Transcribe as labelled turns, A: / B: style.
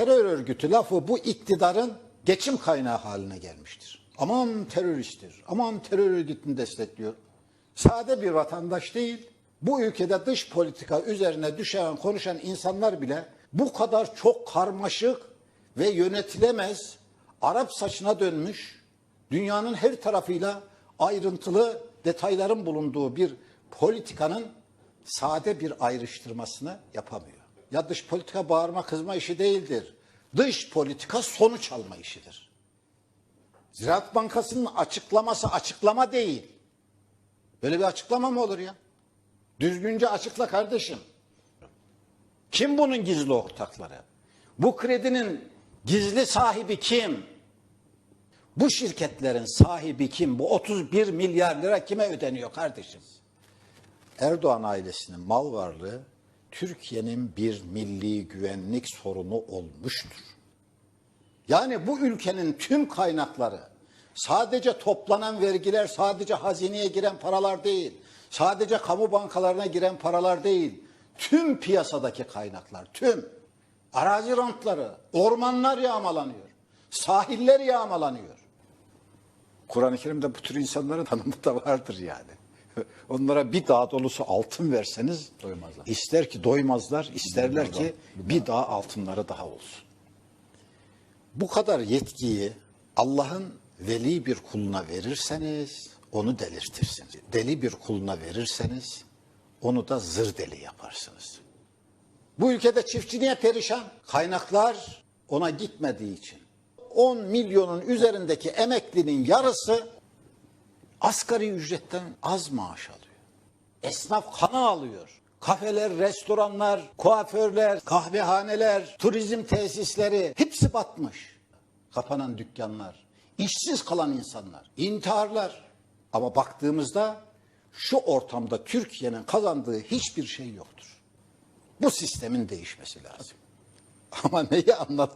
A: terör örgütü lafı bu iktidarın geçim kaynağı haline gelmiştir. Aman teröristtir, aman terör örgütünü destekliyor. Sade bir vatandaş değil, bu ülkede dış politika üzerine düşen, konuşan insanlar bile bu kadar çok karmaşık ve yönetilemez, Arap saçına dönmüş, dünyanın her tarafıyla ayrıntılı detayların bulunduğu bir politikanın sade bir ayrıştırmasını yapamıyor. Ya dış politika bağırma kızma işi değildir. Dış politika sonuç alma işidir. Ziraat Bankası'nın açıklaması açıklama değil. Böyle bir açıklama mı olur ya? Düzgünce açıkla kardeşim. Kim bunun gizli ortakları? Bu kredinin gizli sahibi kim? Bu şirketlerin sahibi kim? Bu 31 milyar lira kime ödeniyor kardeşim? Erdoğan ailesinin mal varlığı Türkiye'nin bir milli güvenlik sorunu olmuştur. Yani bu ülkenin tüm kaynakları sadece toplanan vergiler, sadece hazineye giren paralar değil, sadece kamu bankalarına giren paralar değil, tüm piyasadaki kaynaklar, tüm arazi rantları, ormanlar yağmalanıyor, sahiller yağmalanıyor. Kur'an-ı Kerim'de bu tür insanların tanımı da vardır yani. Onlara bir dağ dolusu altın verseniz
B: Doymazlar.
A: ister ki doymazlar, isterler ki bir dağ altınları daha olsun. Bu kadar yetkiyi Allah'ın veli bir kuluna verirseniz onu delirtirsiniz. Deli bir kuluna verirseniz onu da zır deli yaparsınız. Bu ülkede çiftçi niye perişan? Kaynaklar ona gitmediği için. 10 milyonun üzerindeki emeklinin yarısı asgari ücretten az maaş alıyor. Esnaf kana alıyor. Kafeler, restoranlar, kuaförler, kahvehaneler, turizm tesisleri hepsi batmış. Kapanan dükkanlar, işsiz kalan insanlar, intiharlar. Ama baktığımızda şu ortamda Türkiye'nin kazandığı hiçbir şey yoktur. Bu sistemin değişmesi lazım. Ama neyi anlat